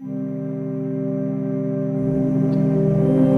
thank you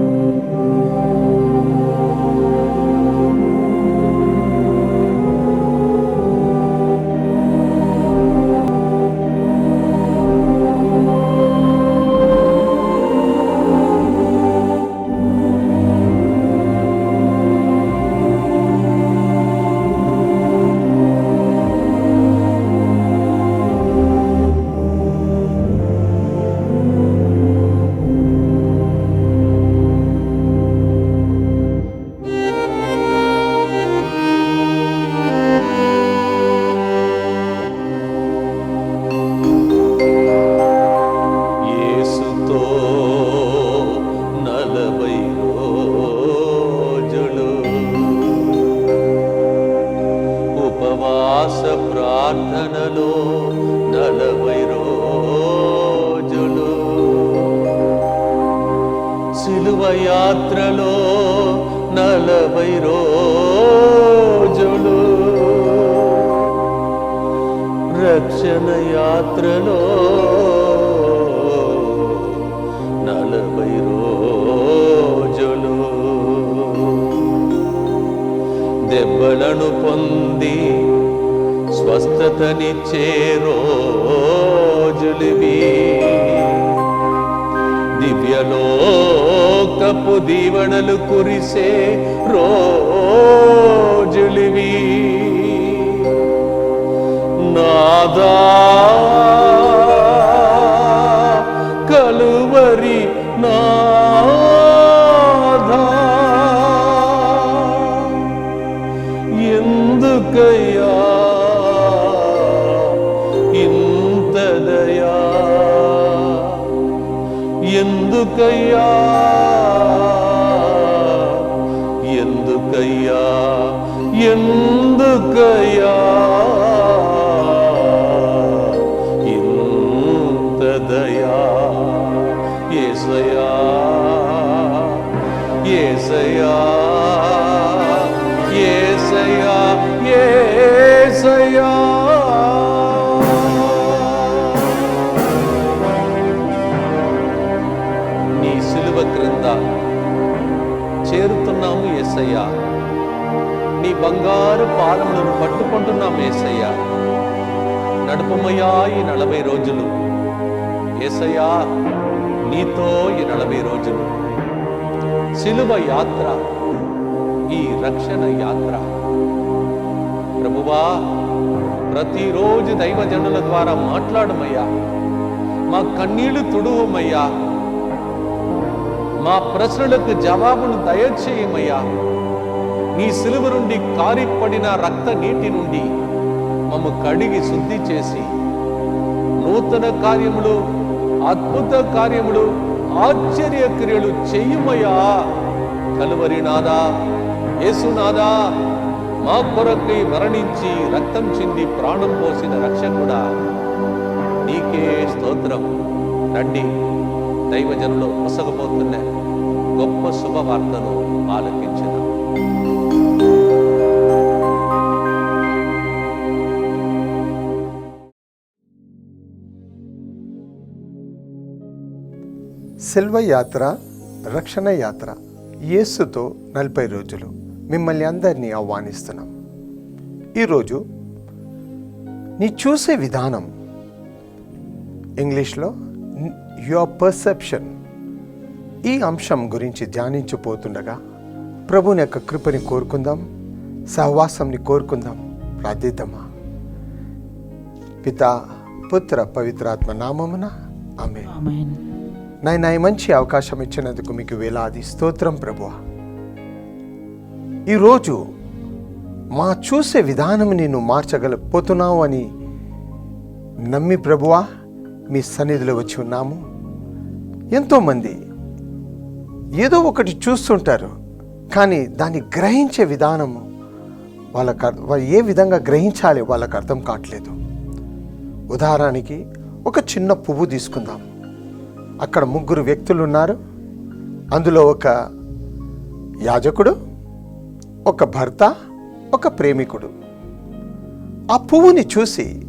దివ్యలోకపు దీవెనలు కురిసే రోజులివి. నాదా ఏసయా ఏసయా ఏసయా నీ సిలువ క్రింద చేరుతున్నాము ఏసయ్యా. నీ బంగారు పాదములను పట్టుకుంటున్నాం ఏసయ్యా. నడుపమయ్యా ఈ నలభై రోజులు. ఏసయ్యా నీతో ఈ నలభై రోజులు. సిలువ యాత్ర ఈ రక్షణ యాత్ర. ప్రభువా ప్రతిరోజు దైవజనుల ద్వారా మాట్లాడమయ్యా. మా కన్నీళ్ళు తుడువమయ్యా. మా ప్రశ్నలకు జవాబును దయచేయమయ్యా. నీ సిలువ నుండి కారిపడిన రక్త నీటి నుండి మమ్మ కడిగి శుద్ధి చేసి నూతన కార్యములు అద్భుత కార్యములు ఆశ్చర్య క్రియలు చెయ్యుమయ్యా కలువరి నాదా యేసునాదా మా కొరకై మరణించి రక్తం చింది ప్రాణం పోసిన రక్షకుడా. నీకే స్తోత్రం. రండి దైవజనులు పొసగబోతున్న గొప్ప శుభవార్తను ఆలకించిన శిల్వ యాత్ర రక్షణ యాత్ర యేసుతో నలభై రోజులు మిమ్మల్ని అందరినీ ఆహ్వానిస్తున్నాం. ఈరోజు నీ చూసే విధానం ఇంగ్లీష్లో యువర్ పర్సెప్షన్. ఈ అంశం గురించి ధ్యానించిపోతుండగా ప్రభుని యొక్క కృపని కోరుకుందాం సహవాసంని కోరుకుందాం ప్రార్థిద్దామా? పిత పుత్ర పవిత్రాత్మ నామమున ఆమె నాయన ఈ మంచి అవకాశం ఇచ్చినందుకు మీకు వేలాది స్తోత్రం ప్రభు ఈరోజు మా చూసే విధానం నేను మార్చగలిపోతున్నావు అని నమ్మి ప్రభువా మీ సన్నిధిలో వచ్చి ఉన్నాము. ఎంతోమంది ఏదో ఒకటి చూస్తుంటారు కానీ దాన్ని గ్రహించే విధానము వాళ్ళకి వాళ్ళు ఏ విధంగా గ్రహించాలి వాళ్ళకి అర్థం కావట్లేదు. ఉదాహరణకి ఒక చిన్న పువ్వు తీసుకుందాం. అక్కడ ముగ్గురు వ్యక్తులు ఉన్నారు అందులో ఒక యాజకుడు ఒక భర్త ఒక ప్రేమికుడు. ఆ పువ్వుని చూసి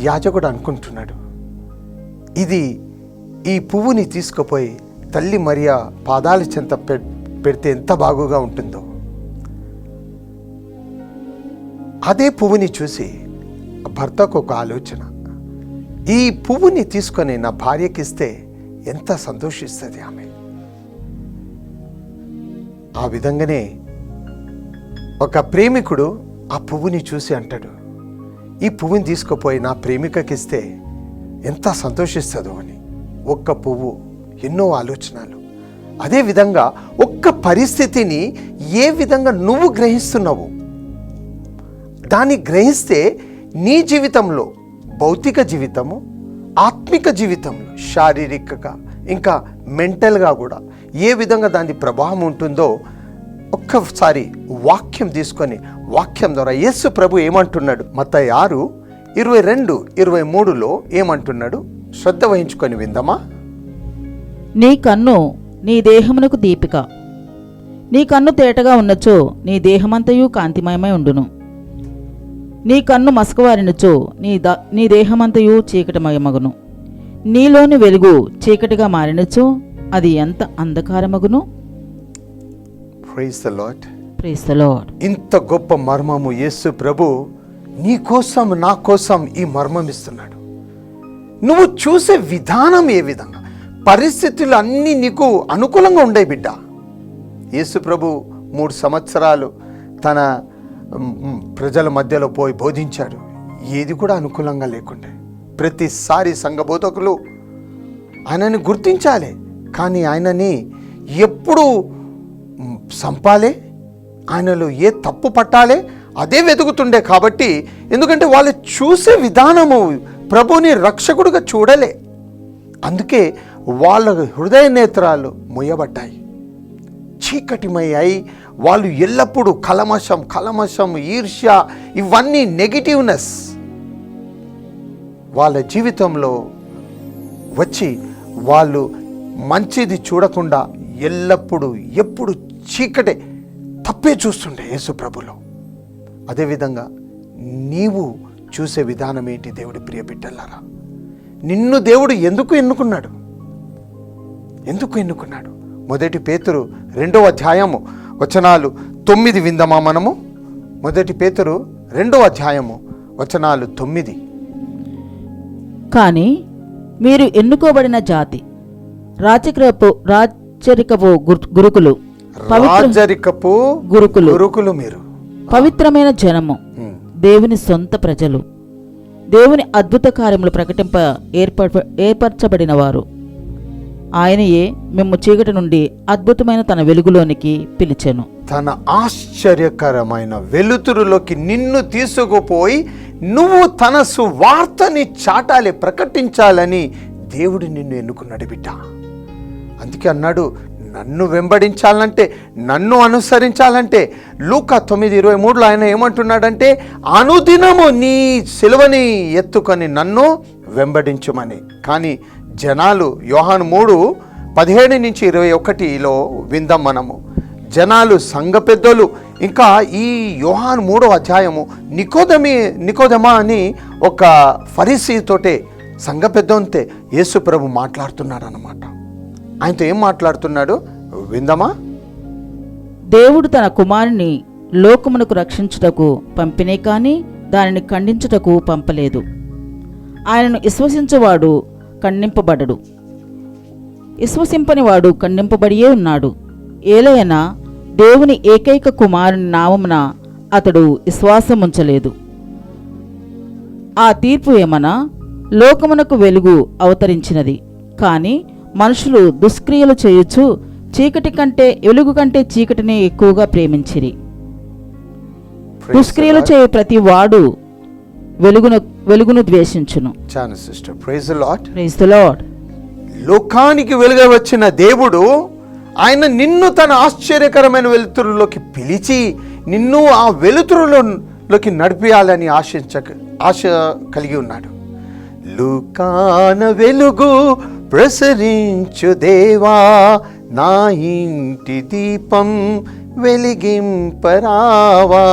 యాజకుడు అనుకుంటున్నాడు ఇది ఈ పువ్వుని తీసుకుపోయి తల్లి మరియా పాదాల చెంత పె- పెడితే ఎంత బాగుగా ఉంటుందో. అదే పువ్వుని చూసి భర్తకు ఒక ఆలోచన ఈ పువ్వుని తీసుకొని నా భార్యకిస్తే ఎంత సంతోషిస్తుంది ఆమె. ఆ విధంగానే ఒక ప్రేమికుడు ఆ పువ్వుని చూసి అంటాడు ఈ పువ్వుని తీసుకుపోయి నా ప్రేమికకి ఇస్తే ఎంత సంతోషిస్తుందో అని. ఒక్క పువ్వు ఎన్నో ఆలోచనలు. అదే విధంగా ఒక్క పరిస్థితిని ఏ విధంగా నువ్వు గ్రహిస్తున్నావు? దాన్ని గ్రహిస్తే నీ జీవితంలో భౌతిక జీవితము ఆత్మిక జీవితంలో శారీరకంగా ఇంకా మెంటల్గా కూడా ఏ విధంగా దాని ప్రభావం ఉంటుందో ఒక్కసారి వాక్యం తీసుకొని వాక్యం ద్వారా యేసు ప్రభు ఏమంటున్నాడు? మత ఆరు ఇరవై రెండు ఇరవై మూడులో ఏమంటున్నాడు? శ్రద్ధ వహించుకొని విందమా? నీ కన్ను నీ దేహమునకు దీపిక. నీ కన్ను తేటగా ఉన్నచో నీ దేహమంతయు కాంతిమయమై ఉండును. నీ కన్ను మసకవారినచో నీ ద నీ దేహమంతయు చీకటిమయమగును. నీలోని వెలుగు చీకటిగా మారినచో అది ఎంత అంధకారమగును? ప్రైజ్ ద ఇంత గొప్ప మర్మము యేసు ప్రభు నీ కోసం నా కోసం ఈ మర్మం ఇస్తున్నాడు. నువ్వు చూసే విధానం ఏ విధంగా? పరిస్థితులు అన్నీ నీకు అనుకూలంగా ఉండే బిడ్డ. యేసు ప్రభు మూడు సంవత్సరాలు తన ప్రజల మధ్యలో పోయి బోధించాడు. ఏది కూడా అనుకూలంగా లేకుండే. ప్రతిసారి సంఘ బోధకులు ఆయనని గుర్తించాలి. కానీ ఆయనని ఎప్పుడు మ్, సంపాలే ఆయనలో ఏ తప్పు పట్టాలే అదే వెతుకుతుండే కాబట్టి ఎందుకంటే వాళ్ళు చూసే విధానము ప్రభుని రక్షకుడుగా చూడలే. అందుకే వాళ్ళ హృదయ నేత్రాలు మొయ్యబడ్డాయి. చీకటిమయ్యాయి వాళ్ళు ఎల్లప్పుడూ కలమషం కలమషం ఈర్ష్య ఇవన్నీ నెగిటివ్నెస్ వాళ్ళ జీవితంలో వచ్చి వాళ్ళు మంచిది చూడకుండా ఎల్లప్పుడూ ఎప్పుడు చీకటే తప్పే చూస్తుండే యేసు ప్రభులో. అదేవిధంగా నీవు చూసే విధానం ఏంటి దేవుడి ప్రియ బిడ్డలారా? నిన్ను దేవుడు ఎందుకు ఎన్నుకున్నాడు? ఎందుకు ఎన్నుకున్నాడు? మొదటి పేతురు రెండవ అధ్యాయము వచనాలు తొమ్మిది విందమా మనము? మొదటి పేతురు రెండవ అధ్యాయము వచనాలు తొమ్మిది. కానీ మీరు ఎన్నుకోబడిన జాతి రాచక్రపు రాచరికపు గురు- గురుకులు రాజరికపు గురుకులు గురుకులు మీరు. పవిత్రమైన జనము. దేవుని సొంత ప్రజలు దేవుని అద్భుత కార్యములు ప్రకటింప ఏర్ప ఏర్పరచబడిన వారు. ఆయనయే మేము చీకటి నుండి అద్భుతమైన తన వెలుగులోనికి పిలిచాను. తన ఆశ్చర్యకరమైన వెలుతురులోకి నిన్ను తీసుకుపోయి నువ్వు తన సువార్తని చాటాలి ప్రకటించాలని దేవుడు నిన్ను ఎన్నుకున్నాడు బిడ్డ అందుకే అన్నాడు నన్ను వెంబడించాలంటే నన్ను అనుసరించాలంటే. లూకా తొమ్మిది ఇరవై మూడులో ఆయన ఏమంటున్నాడంటే అనుదినము నీ సిలువని ఎత్తుకొని నన్ను వెంబడించుమని. కానీ జనాలు యోహాను మూడు పదిహేడు నుంచి ఇరవై ఒకటిలో విందాం మనము జనాలు సంఘ పెద్దలు ఇంకా ఈ యోహాను మూడో అధ్యాయము నికోదమి నికోదమా అని ఒక ఫరిసీతోటే సంఘ పెద్దంతే యేసు ప్రభు మాట్లాడుతున్నాడు అనమాట ఆయనతో ఏం మాట్లాడుతున్నాడు? విందమా? దేవుడు తన కుమారుని లోకమునకు రక్షించుటకు పంపినే కానీ దానిని ఖండించుటకు పంపలేదు. ఆయనను విశ్వసించేవాడు ఖండింపబడడు విశ్వసింపని వాడు ఖండింపబడియే ఉన్నాడు. ఏలయన దేవుని ఏకైక కుమారుని నామమున అతడు విశ్వాసముంచలేదు. ఆ తీర్పు ఏమనా? లోకమునకు వెలుగు అవతరించినది. కానీ మనుషులు దుష్క్రియలు చేయుచు చీకటి కంటే వెలుగు కంటే చీకటిని ఎక్కువగా ప్రేమించిరి. దుష్క్రియలు చేయు ప్రతి వాడు వెలుగును వెలుగును ద్వేషించును. Chanu sister praise lord praise the lord లోకానికి వెలుగ వచ్చిన దేవుడు ఆయన నిన్ను తన ఆశ్చర్యకరమైన వెలుతురులోకి పిలిచి నిన్ను ఆ వెలుతురులోకి నడిపియాలని ఆశించ ఆశ కలిగి ఉన్నాడు. లుకాన వెలుగు ప్రసరించు దేవా నా ఇంటి దీపం వెలిగింపరావా.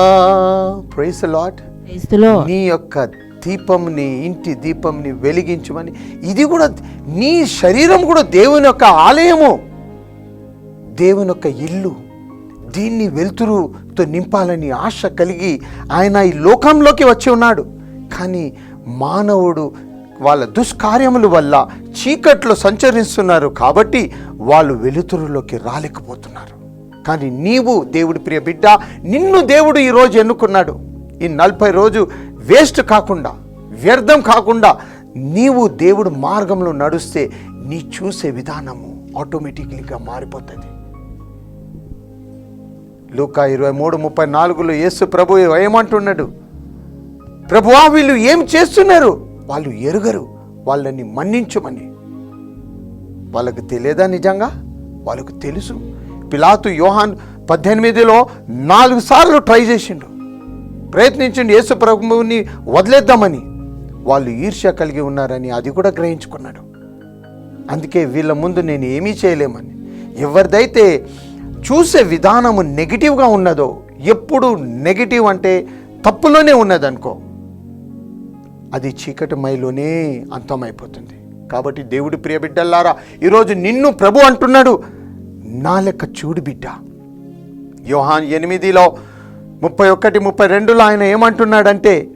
ప్రైస్ లాట్ నీ యొక్క దీపంని ఇంటి దీపంని వెలిగించమని. ఇది కూడా నీ శరీరం కూడా దేవుని యొక్క ఆలయము. దేవుని యొక్క ఇల్లు. దీన్ని వెలుతురుతో నింపాలని ఆశ కలిగి ఆయన ఈ లోకంలోకి వచ్చి ఉన్నాడు. కానీ మానవుడు వాళ్ళ దుష్కార్యముల వల్ల చీకట్లో సంచరిస్తున్నారు కాబట్టి వాళ్ళు వెలుతురులోకి రాలేకపోతున్నారు. కానీ నీవు దేవుడి ప్రియ బిడ్డ నిన్ను దేవుడు ఈరోజు ఎన్నుకున్నాడు. ఈ నలభై రోజు వేస్ట్ కాకుండా వ్యర్థం కాకుండా నీవు దేవుడు మార్గంలో నడుస్తే నీ చూసే విధానము ఆటోమేటిక్లీగా మారిపోతుంది. లూకా ఇరవై మూడు ముప్పై నాలుగులో యేసు ప్రభు ఏమంటున్నాడు? ప్రభువా వీళ్ళు ఏం చేస్తున్నారు? వాళ్ళు ఎరుగరు వాళ్ళని మన్నించమని. వాళ్ళకు తెలియదా నిజంగా? వాళ్ళకు తెలుసు. పిలాతు యోహాన్ పద్దెనిమిదిలో నాలుగు సార్లు ట్రై చేసిండు. ప్రయత్నించండి యేసు ప్రభువుని వదిలేద్దామని. వాళ్ళు ఈర్ష్య కలిగి ఉన్నారని అది కూడా గ్రహించుకున్నాడు. అందుకే వీళ్ళ ముందు నేను ఏమీ చేయలేమని. ఎవరిదైతే చూసే విధానము నెగిటివ్గా ఉన్నదో ఎప్పుడు నెగిటివ్ అంటే తప్పులోనే ఉన్నదనుకో అది చీకటి మైలోనే అంతమైపోతుంది. కాబట్టి దేవుడి ప్రియ బిడ్డల్లారా ఈరోజు నిన్ను ప్రభు అంటున్నాడు నా లెక్క చూడు బిడ్డ. యోహాన్ ఎనిమిదిలో ముప్పై ఒకటి ముప్పై రెండులో ఆయన ఏమంటున్నాడంటే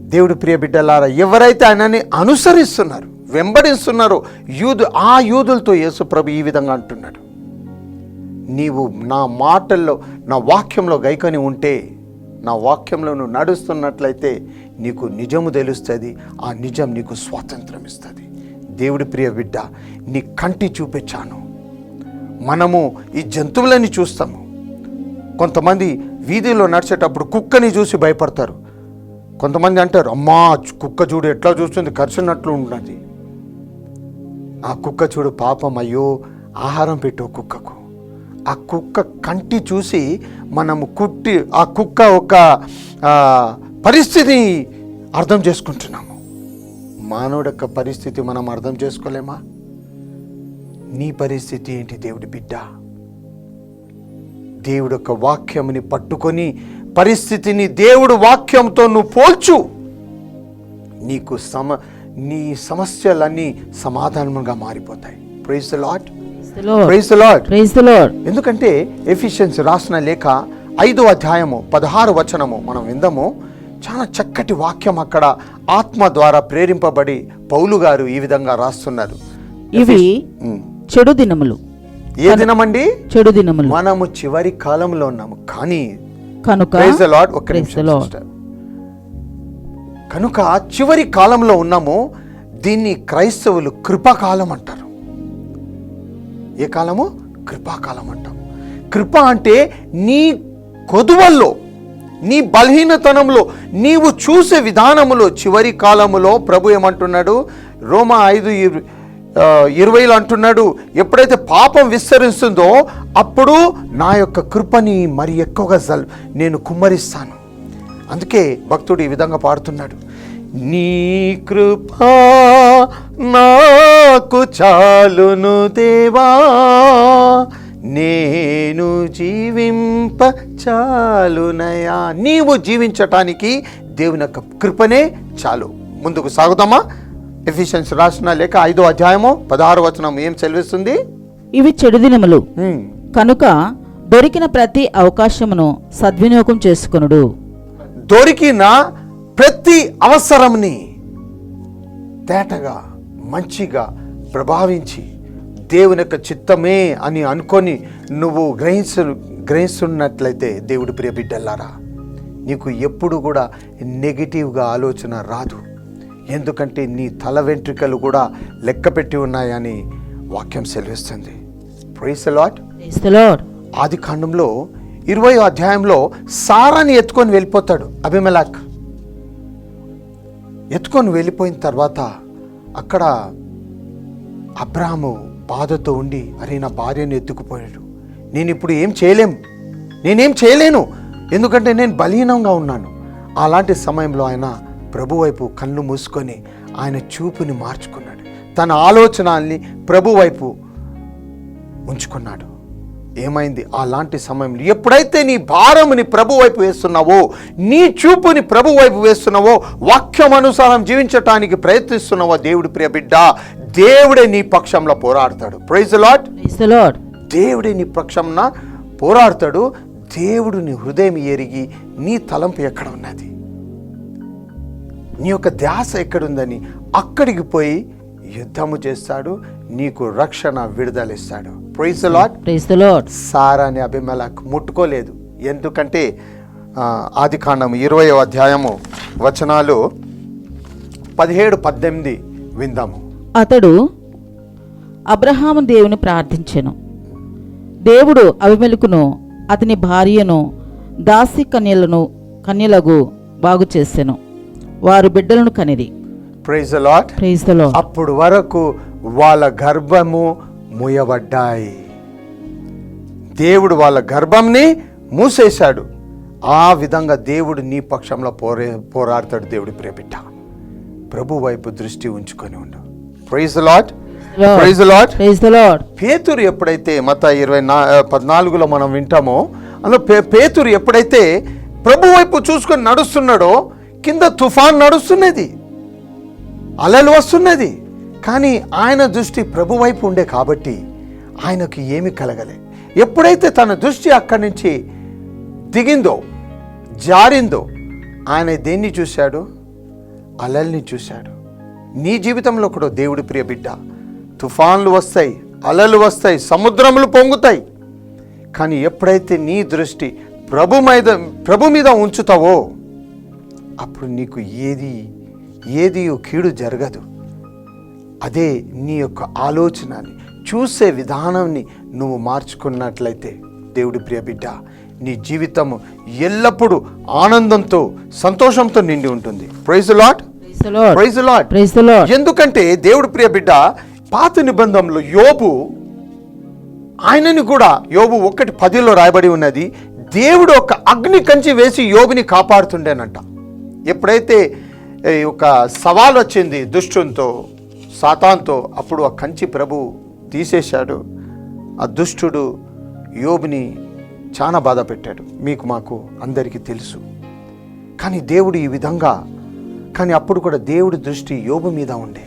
దేవుడు ప్రియ బిడ్డలారా ఎవరైతే ఆయనని అనుసరిస్తున్నారు వెంబడిస్తున్నారో యూదు ఆ యూదులతో యేసు ప్రభు ఈ విధంగా అంటున్నాడు. నీవు నా మాటల్లో నా వాక్యంలో గైకొని ఉంటే నా వాక్యంలో నువ్వు నడుస్తున్నట్లయితే నీకు నిజము తెలుస్తుంది ఆ నిజం నీకు స్వాతంత్రం ఇస్తుంది. దేవుడి ప్రియ బిడ్డ నీ కంటి చూపించాను మనము ఈ జంతువులని చూస్తాము. కొంతమంది వీధిలో నడిచేటప్పుడు కుక్కని చూసి భయపడతారు. కొంతమంది అంటారు అమ్మా కుక్క చూడు ఎట్లా చూస్తుంది? కరిచినట్లు ఉన్నది. ఆ కుక్క చూడు పాపం అయ్యో ఆహారం పెట్టు కుక్కకు. ఆ కుక్క కంటి చూసి మనము కుట్టి ఆ కుక్క ఒక పరిస్థితిని అర్థం చేసుకుంటున్నాము. మానవుడి యొక్క పరిస్థితి మనం అర్థం చేసుకోలేమా? నీ పరిస్థితి ఏంటి దేవుడి బిడ్డ? దేవుడు యొక్క వాక్యముని పట్టుకొని పరిస్థితిని దేవుడు వాక్యంతో నువ్వు పోల్చు. నీకు సమ నీ సమస్యలన్నీ సమాధానంగా మారిపోతాయి. Praise Lord praise Lord praise Lord ఎందుకంటే ఎఫిషియన్స్ రాసిన లేఖ ఐదో అధ్యాయము పదహారు వచనము మనం విందాము. చాలా చక్కటి వాక్యం అక్కడ ఆత్మ ద్వారా ప్రేరింపబడి పౌలు గారు ఈ విధంగా రాస్తున్నారు. ఇవి. చెడు దినములు. ఏ దినమండి? చెడు దినములు. మనము చివరి కాలంలో ఉన్నాము. కానీ కనుక ప్రైజ్ ద లార్డ్ ఒక్క నిమిషం. సిస్టర్. కనుక చివరి కాలంలో ఉన్నాము దీన్ని క్రైస్తవులు కృపాకాలం అంటారు. ఏ కాలము? కృపాకాలం అంటాం. కృప అంటే నీ కొదువల్లో నీ బలహీనతనంలో నీవు చూసే విధానములో చివరి కాలములో ప్రభు ఏమంటున్నాడు? రోమా ఐదు ఇరవైలో అంటున్నాడు ఎప్పుడైతే పాపం విస్తరిస్తుందో అప్పుడు నా యొక్క కృపని మరి ఎక్కువగా జల్ నేను కుమ్మరిస్తాను. అందుకే భక్తుడు ఈ విధంగా పాడుతున్నాడు. నీ కృప నాకు చాలును దేవా నేను జీవింప చాలునయా నీవు జీవించటానికి దేవుని యొక్క కృపనే చాలు. ముందుకు సాగుదామా? ఎఫిషియన్స్ రాసిన లేక ఐదో అధ్యాయము పదహారు వచనం ఏం సెలవిస్తుంది? ఇవి చెడు దినములు. కనుక దొరికిన ప్రతి అవకాశమును సద్వినియోగం చేసుకొనుడు. దొరికిన ప్రతి అవసరంని తేటగా మంచిగా ప్రభావించి దేవుని యొక్క చిత్తమే అని అనుకొని నువ్వు గ్రహించు గ్రహిస్తున్నట్లయితే దేవుడి ప్రియ బిడ్డల్లారా నీకు ఎప్పుడు కూడా నెగిటివ్గా ఆలోచన రాదు. ఎందుకంటే నీ తల వెంట్రికలు కూడా లెక్క పెట్టి ఉన్నాయని వాక్యం సెలవిస్తుంది. Praise Lord. ఆది కాండంలో ఇరవై అధ్యాయంలో సారాని ఎత్తుకొని వెళ్ళిపోతాడు అభిమలాక్ ఎత్తుకొని వెళ్ళిపోయిన తర్వాత అక్కడ అబ్రాహము బాధతో ఉండి అరే నా భార్యను ఎత్తుకుపోయాడు. నేను ఇప్పుడు ఏం చేయలేం. నేనేం చేయలేను. ఎందుకంటే నేను బలహీనంగా ఉన్నాను. అలాంటి సమయంలో ఆయన ప్రభు వైపు కళ్ళు మూసుకొని ఆయన చూపుని మార్చుకున్నాడు. తన ఆలోచనల్ని ప్రభు వైపు ఉంచుకున్నాడు. ఏమైంది? అలాంటి సమయంలో ఎప్పుడైతే నీ భారముని ప్రభు వైపు వేస్తున్నావో నీ చూపుని ప్రభు వైపు వేస్తున్నావో వాక్యం అనుసారం జీవించటానికి ప్రయత్నిస్తున్నావో దేవుడి ప్రియ బిడ్డ దేవుడే నీ పక్షంలో పోరాడతాడు. ప్రైజ్ ద లార్డ్ దేవుడే నీ పక్షంన పోరాడతాడు. దేవుడు నీ హృదయం ఎరిగి నీ తలంపు ఎక్కడ ఉన్నది? నీ యొక్క ధ్యాస ఎక్కడుందని అక్కడికి పోయి యుద్ధము చేస్తాడు నీకు రక్షణ విడుదలిస్తాడు. ప్రైజ్ లాట్ ప్రైజ్ లార్డ్ సారాని అభిమలకు ముట్టుకోలేదు. ఎందుకంటే ఆది కాండం ఇరవై అధ్యాయము వచనాలు పదిహేడు పద్దెనిమిది విందాము. అతడు అబ్రహాము దేవుని ప్రార్థించెను. దేవుడు అభిమెలకును అతని భార్యను దాసి కన్యలను కన్యలకు బాగు చేసెను వారు బిడ్డలను కనిరి. ప్రైజ్ లాట్ ప్రైజ్ అప్పుడు వరకు వాళ్ళ గర్భము మూయబడ్డాయి. దేవుడు వాళ్ళ గర్భంని మూసేశాడు. ఆ విధంగా దేవుడు నీ పక్షంలో పోరే పోరాడతాడు దేవుడి ప్రేమిట ప్రభు వైపు దృష్టి ఉంచుకొని ఉండు. Praise Lord praise Lord praise Lord పేతురు ఎప్పుడైతే మత ఇరవై నా పద్నాలుగులో మనం వింటామో అందులో పేతురు ఎప్పుడైతే ప్రభు వైపు చూసుకొని నడుస్తున్నాడో కింద తుఫాన్ నడుస్తున్నది అలలు వస్తున్నది. కానీ ఆయన దృష్టి ప్రభు వైపు ఉండే కాబట్టి ఆయనకు ఏమి కలగలే. ఎప్పుడైతే తన దృష్టి అక్కడి నుంచి దిగిందో జారిందో ఆయన దేన్ని చూశాడు? అలల్ని చూశాడు. నీ జీవితంలో కూడా దేవుడి ప్రియ బిడ్డ తుఫాన్లు వస్తాయి అలలు వస్తాయి సముద్రములు పొంగుతాయి. కానీ ఎప్పుడైతే నీ దృష్టి ప్రభు మీద ప్రభు మీద ఉంచుతావో అప్పుడు నీకు ఏది ఏది కీడు జరగదు. అదే నీ యొక్క ఆలోచనని చూసే విధానాన్ని నువ్వు మార్చుకున్నట్లయితే దేవుడి ప్రియ బిడ్డ నీ జీవితము ఎల్లప్పుడూ ఆనందంతో సంతోషంతో నిండి ఉంటుంది. ప్రైజ్ లాట్ ప్రైజ్ లాట్ ఎందుకంటే దేవుడి ప్రియ బిడ్డ పాత నిబంధనలో యోబు ఆయనని కూడా యోబు ఒకటి పదిలో రాయబడి ఉన్నది దేవుడు ఒక అగ్ని కంచి వేసి యోబుని కాపాడుతుండేనంట. ఎప్పుడైతే ఈ ఒక సవాల్ వచ్చింది దుష్టుంతో సాతాన్తో అప్పుడు ఆ కంచి ప్రభు తీసేశాడు. ఆ దుష్టుడు యోబుని చాలా బాధ పెట్టాడు. మీకు మాకు అందరికీ తెలుసు. కానీ దేవుడు ఈ విధంగా కానీ అప్పుడు కూడా దేవుడి దృష్టి యోబు మీద ఉండే.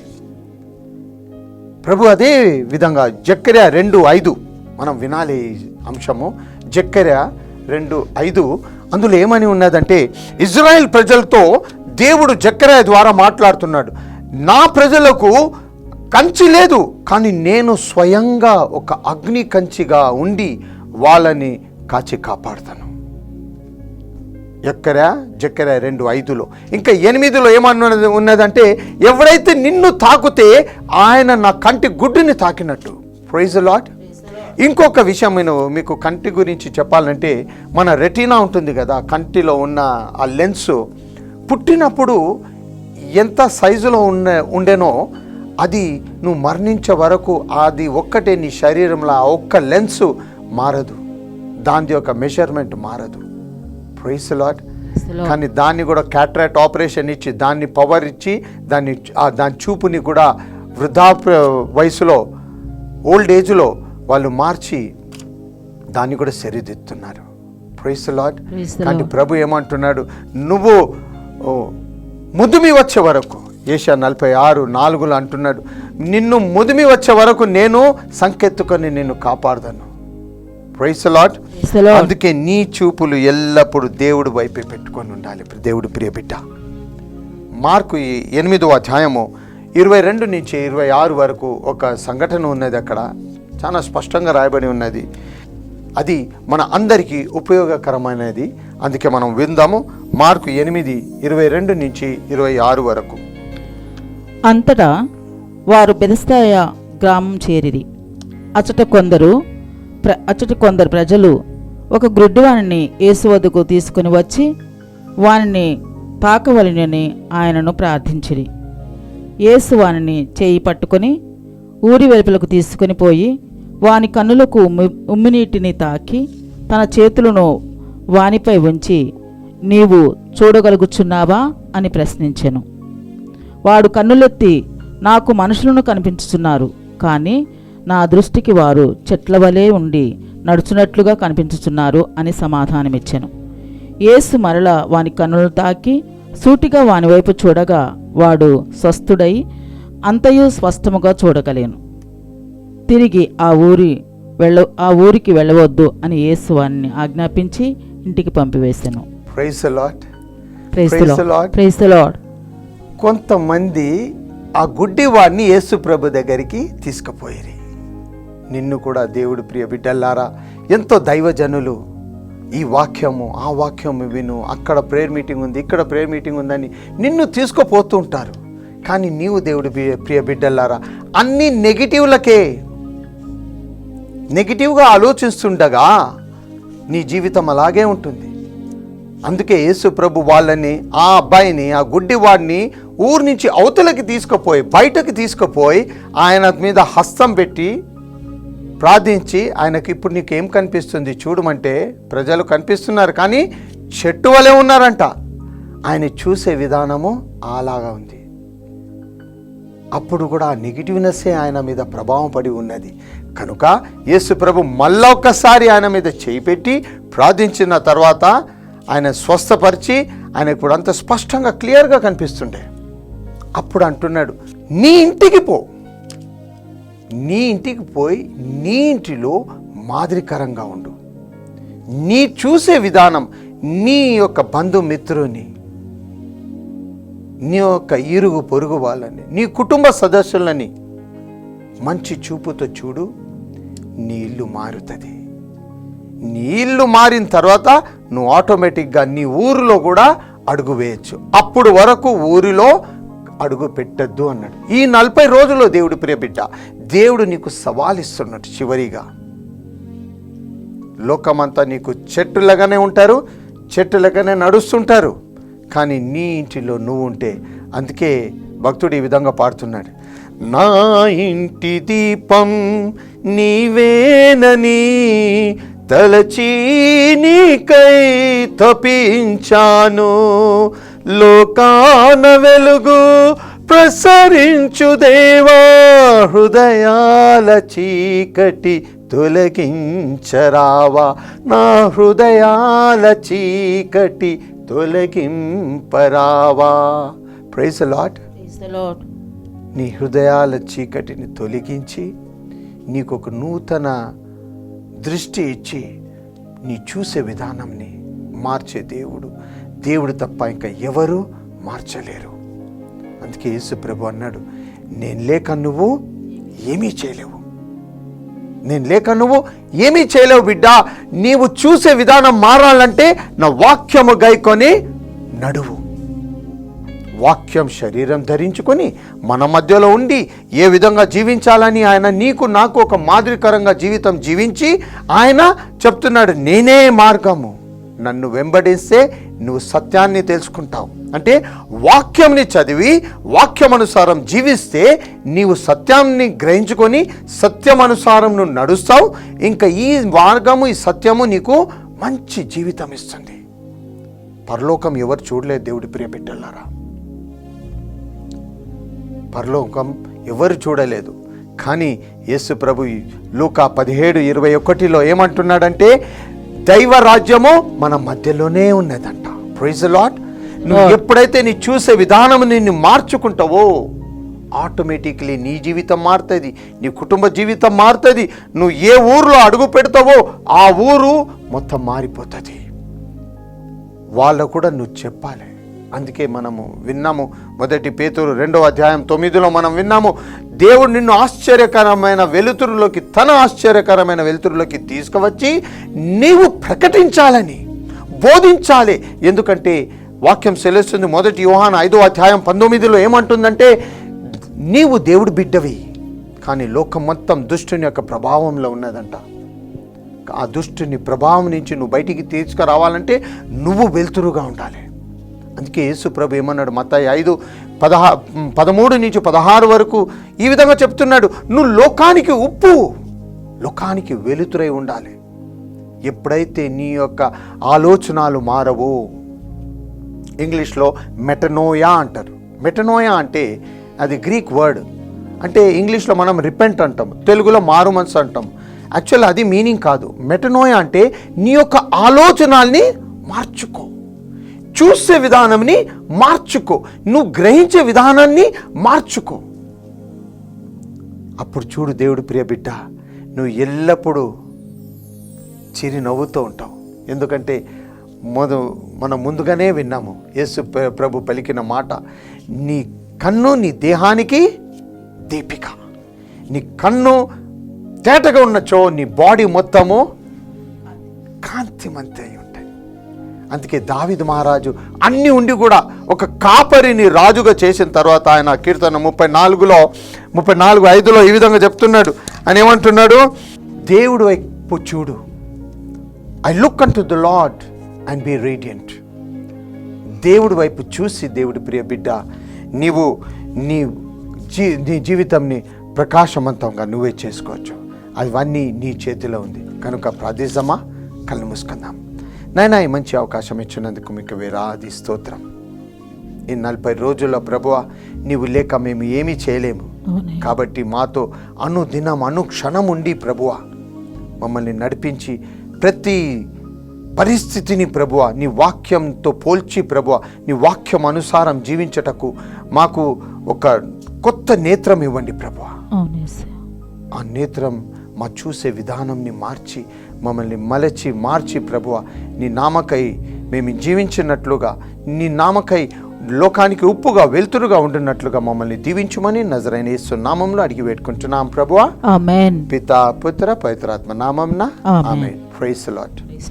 ప్రభు అదే విధంగా జక్కర్య రెండు ఐదు మనం వినాలి అంశము. జక్కర్య రెండు ఐదు అందులో ఏమని ఉన్నదంటే ఇజ్రాయెల్ ప్రజలతో దేవుడు జక్కరాయ ద్వారా మాట్లాడుతున్నాడు. నా ప్రజలకు కంచి లేదు కానీ నేను స్వయంగా ఒక అగ్ని కంచిగా ఉండి వాళ్ళని కాచి కాపాడుతాను. ఎక్కర? జక్కర రెండు ఐదులో. ఇంకా ఎనిమిదిలో ఏమన్నది ఉన్నదంటే ఎవరైతే నిన్ను తాకుతే ఆయన నా కంటి గుడ్డుని తాకినట్టు. ప్రైజ్ లాట్ ఇంకొక విషయం నేను మీకు కంటి గురించి చెప్పాలంటే మన రెటీనా ఉంటుంది కదా కంటిలో ఉన్న ఆ లెన్స్. పుట్టినప్పుడు ఎంత సైజులో ఉన్న ఉండేనో అది నువ్వు మరణించే వరకు అది ఒక్కటే నీ శరీరంలో ఆ ఒక్క లెన్స్ మారదు. దాని యొక్క మెజర్మెంట్ మారదు. Praise Lord. కానీ దాన్ని కూడా క్యాట్రాక్ట్ ఆపరేషన్ ఇచ్చి దాన్ని పవర్ ఇచ్చి దాన్ని దాని చూపుని కూడా వృద్ధాప్య వయసులో ఓల్డ్ ఏజ్లో వాళ్ళు మార్చి దాన్ని కూడా సరిదిద్దుతున్నారు. ప్రైస్ the కానీ. ప్రభు ఏమంటున్నాడు? నువ్వు ముదిమి వచ్చే వరకు ఏషియా నలభై ఆరు నాలుగులో అంటున్నాడు నిన్ను ముదిమి వచ్చే వరకు నేను సంకెత్తుకొని నిన్ను కాపాడతాను. Praise Lord. అందుకే నీ చూపులు ఎల్లప్పుడూ దేవుడి వైపే పెట్టుకొని ఉండాలి. దేవుడు ప్రియ బిడ్డ మార్కు ఈ ఎనిమిదో అధ్యాయము ఇరవై రెండు నుంచి ఇరవై ఆరు వరకు ఒక సంఘటన ఉన్నది అక్కడ. చాలా స్పష్టంగా రాయబడి ఉన్నది. అది మన అందరికీ ఉపయోగకరమైనది. అందుకే మనం విందాము మార్కు ఎనిమిది ఇరవై రెండు నుంచి ఇరవై ఆరు వరకు. అంతటా వారు బెదస్తాయ గ్రామం చేరిరి. అచట కొందరు ప్ర అచట కొందరు ప్రజలు ఒక గ్రుడ్డివాణిని యేసు వద్దకు తీసుకుని వచ్చి వానిని పాకవలనని ఆయనను ప్రార్థించిరి. యేసు వానిని చేయి పట్టుకొని ఊరి వెలుపలకు తీసుకుని పోయి వాని కన్నులకు ఉమ్మి- ఉమ్మినీటిని తాకి తన చేతులను వానిపై ఉంచి నీవు చూడగలుగుచున్నావా అని ప్రశ్నించెను. వాడు కన్నులెత్తి నాకు మనుషులను కనిపించుచున్నారు కానీ నా దృష్టికి వారు చెట్ల వలె ఉండి నడుచున్నట్లుగా కనిపించుచున్నారు అని సమాధానమిచ్చెను. యేసు మరల వాని కన్నులు తాకి సూటిగా వాని వైపు చూడగా వాడు స్వస్థుడై అంతయు స్పష్టముగా చూడగలేను తిరిగి ఆ ఊరి వెళ్ళ ఆ ఊరికి వెళ్ళవద్దు అని యేసు వారిని ఆజ్ఞాపించి ఇంటికి పంపివేశాను కొంతమంది ఆ గుడ్డి వాడిని యేసు ప్రభు దగ్గరికి తీసుకుపోయిరి. నిన్ను కూడా దేవుడు ప్రియ బిడ్డల్లారా ఎంతో దైవజనులు ఈ వాక్యము ఆ వాక్యము విను. అక్కడ ప్రేయర్ మీటింగ్ ఉంది ఇక్కడ ప్రేయర్ మీటింగ్ ఉందని నిన్ను తీసుకుపోతూ ఉంటారు. కానీ నీవు దేవుడు ప్రియ బిడ్డల్లారా అన్ని నెగిటివ్లకే నెగిటివ్గా ఆలోచిస్తుండగా నీ జీవితం అలాగే ఉంటుంది. అందుకే యేసు ప్రభు వాళ్ళని ఆ అబ్బాయిని ఆ గుడ్డివాడిని ఊరి నుంచి అవతలకి తీసుకుపోయి బయటకు తీసుకుపోయి ఆయన మీద హస్తం పెట్టి ప్రార్థించి ఆయనకి ఇప్పుడు నీకు ఏం కనిపిస్తుంది చూడమంటే ప్రజలు కనిపిస్తున్నారు కానీ చెట్టు వలె ఉన్నారంట. ఆయన చూసే విధానము అలాగా ఉంది. అప్పుడు కూడా ఆ నెగిటివ్నెస్సే ఆయన మీద ప్రభావం పడి ఉన్నది. కనుక యేసు ప్రభు మళ్ళొక్కసారి ఆయన మీద చేయి పెట్టి ప్రార్థించిన తర్వాత ఆయన స్వస్థపరిచి ఆయన ఇప్పుడు అంత స్పష్టంగా క్లియర్గా కనిపిస్తుండే. అప్పుడు అంటున్నాడు నీ ఇంటికి పో. నీ ఇంటికి పోయి నీ ఇంటిలో మాదిరికరంగా ఉండు. నీ చూసే విధానం నీ యొక్క బంధుమిత్రుని నీ యొక్క ఇరుగు పొరుగు వాళ్ళని నీ కుటుంబ సదస్సులని మంచి చూపుతో చూడు నీ ఇల్లు మారుతుంది. నీ ఇల్లు మారిన తర్వాత నువ్వు ఆటోమేటిక్గా నీ ఊరిలో కూడా అడుగు వేయచ్చు. అప్పుడు వరకు ఊరిలో అడుగు పెట్టద్దు అన్నాడు. ఈ నలభై రోజుల్లో దేవుడు ప్రియబిడ్డ దేవుడు నీకు సవాలిస్తున్నట్టు చివరిగా. లోకమంతా నీకు చెట్టులాగానే ఉంటారు చెట్టులాగానే నడుస్తుంటారు కానీ నీ ఇంటిలో నువ్వు ఉంటే అందుకే భక్తుడు ఈ విధంగా పాడుతున్నాడు. నా ఇంటి దీపం నీవేనని తలచి నీకై తపించాను. లోకాన వెలుగు ప్రసరించు దేవా హృదయాల చీకటి తొలగించరావా. నా హృదయాల చీకటి తొలగింపరావా. ప్రైజ్ లాట్ ప్రైజ్ లాట్ నీ హృదయాల చీకటిని తొలగించి నీకు ఒక నూతన దృష్టి ఇచ్చి నీ చూసే విధానంని మార్చే దేవుడు. దేవుడు తప్ప ఇంకా ఎవరు మార్చలేరు. అందుకే యేసు ప్రభు అన్నాడు నేను లేక నువ్వు ఏమీ చేయలేవు. నేను లేక నువ్వు ఏమీ చేయలేవు బిడ్డ. నీవు చూసే విధానం మారాలంటే నా వాక్యము గైకొని నడువు. వాక్యం శరీరం ధరించుకొని మన మధ్యలో ఉండి ఏ విధంగా జీవించాలని ఆయన నీకు నాకు ఒక మాదిరికరంగా జీవితం జీవించి ఆయన చెప్తున్నాడు నేనే మార్గము. నన్ను వెంబడిస్తే నువ్వు సత్యాన్ని తెలుసుకుంటావు. అంటే వాక్యంని చదివి వాక్యమనుసారం జీవిస్తే నీవు సత్యాన్ని గ్రహించుకొని సత్యమనుసారం నువ్వు నడుస్తావు. ఇంకా ఈ మార్గము ఈ సత్యము నీకు మంచి జీవితం ఇస్తుంది. పరలోకం ఎవరు చూడలేదు దేవుడి ప్రియ బిడ్డలారా? పరలోకం ఎవరు చూడలేదు. కానీ యేసు ప్రభు లూకా పదిహేడు ఇరవై ఒకటిలో ఏమంటున్నాడంటే దైవ రాజ్యము మన మధ్యలోనే ఉన్నదంట. ప్రైజ్ లాట్ నువ్వు ఎప్పుడైతే నీ చూసే విధానం నిన్ను మార్చుకుంటావో ఆటోమేటిక్లీ నీ జీవితం మారుతుంది నీ కుటుంబ జీవితం మారుతుంది. నువ్వు ఏ ఊర్లో అడుగు పెడతావో ఆ ఊరు మొత్తం మారిపోతుంది. వాళ్ళకు కూడా నువ్వు చెప్పాలి. అందుకే మనము విన్నాము మొదటి పేతురు రెండవ అధ్యాయం తొమ్మిదిలో మనం విన్నాము దేవుడు నిన్ను ఆశ్చర్యకరమైన వెలుతురులోకి తన ఆశ్చర్యకరమైన వెలుతురులోకి తీసుకువచ్చి నీవు ప్రకటించాలని బోధించాలి. ఎందుకంటే వాక్యం సెలవుస్తుంది మొదటి యోహాన్ ఐదో అధ్యాయం పంతొమ్మిదిలో ఏమంటుందంటే నీవు దేవుడు బిడ్డవి కానీ లోకం మొత్తం దుష్టుని యొక్క ప్రభావంలో ఉన్నదంట. ఆ దుష్టుని ప్రభావం నుంచి నువ్వు బయటికి తీసుకురావాలంటే నువ్వు వెలుతురుగా ఉండాలి. అందుకే యేసుప్రభు ఏమన్నాడు? మత్తాయి ఐదు పదహా పదమూడు నుంచి పదహారు వరకు ఈ విధంగా చెప్తున్నాడు. నువ్వు లోకానికి ఉప్పు లోకానికి వెలుతురై ఉండాలి. ఎప్పుడైతే నీ యొక్క ఆలోచనలు మారవో ఇంగ్లీష్లో మెటనోయా అంటారు. మెటనోయా అంటే అది గ్రీక్ వర్డ్. అంటే ఇంగ్లీష్లో మనం రిపెంట్ అంటాం తెలుగులో మారు మనసు అంటాం. యాక్చువల్ అది మీనింగ్ కాదు. మెటనోయా అంటే నీ యొక్క ఆలోచనల్ని మార్చుకో. చూసే విధానంని మార్చుకో. నువ్వు గ్రహించే విధానాన్ని మార్చుకో. అప్పుడు చూడు దేవుడు ప్రియ బిడ్డ నువ్వు ఎల్లప్పుడూ చిరినవ్వుతూ ఉంటావు. ఎందుకంటే మొద మనం ముందుగానే విన్నాము యేసు ప్రభు పలికిన మాట నీ కన్ను నీ దేహానికి దీపిక. నీ కన్ను తేటగా ఉన్నచో నీ బాడీ మొత్తము కాంతిమంతి అందుకే దావిద్ మహారాజు అన్ని ఉండి కూడా ఒక కాపరిని రాజుగా చేసిన తర్వాత ఆయన కీర్తన ముప్పై నాలుగులో ముప్పై నాలుగు ఐదులో ఈ విధంగా చెప్తున్నాడు. అని ఏమంటున్నాడు? దేవుడు వైపు చూడు. I look unto the Lord and be radiant దేవుడి వైపు చూసి దేవుడి ప్రియ బిడ్డ నీవు నీ జీ నీ జీవితంని ప్రకాశవంతంగా నువ్వే చేసుకోవచ్చు. అవన్నీ నీ చేతిలో ఉంది. కనుక ప్రార్థిద్దామా కళ్ళు మూసుకుందాం. నాయనా ఈ మంచి అవకాశం ఇచ్చినందుకు మీకు వేరాది స్తోత్రం ఈ నలభై రోజుల్లో ప్రభువ నీవు లేక మేము ఏమీ చేయలేము. కాబట్టి మాతో అనుదినం అనుక్షణం ఉండి ప్రభువ మమ్మల్ని నడిపించి ప్రతి పరిస్థితిని ప్రభువ నీ వాక్యంతో పోల్చి ప్రభువ నీ వాక్యం అనుసారం జీవించటకు మాకు ఒక కొత్త నేత్రం ఇవ్వండి ప్రభువ. ఆ నేత్రం మా చూసే విధానంని మార్చి మమ్మల్ని మలచి మార్చి ప్రభువ నీ నామకై మేము జీవించినట్లుగా నీ నామకై లోకానికి ఉప్పుగా వెలుతురుగా ఉంటున్నట్లుగా మమ్మల్ని దీవించుమని నజరైన యేసు నామంలో అడిగి పెట్టుకుంటున్నాం ప్రభువ. ఆమెన్ పిత పుత్ర పవిత్రాత్మ నామంన. ఆమేన్. ఆమె ప్రైస్ లాట్.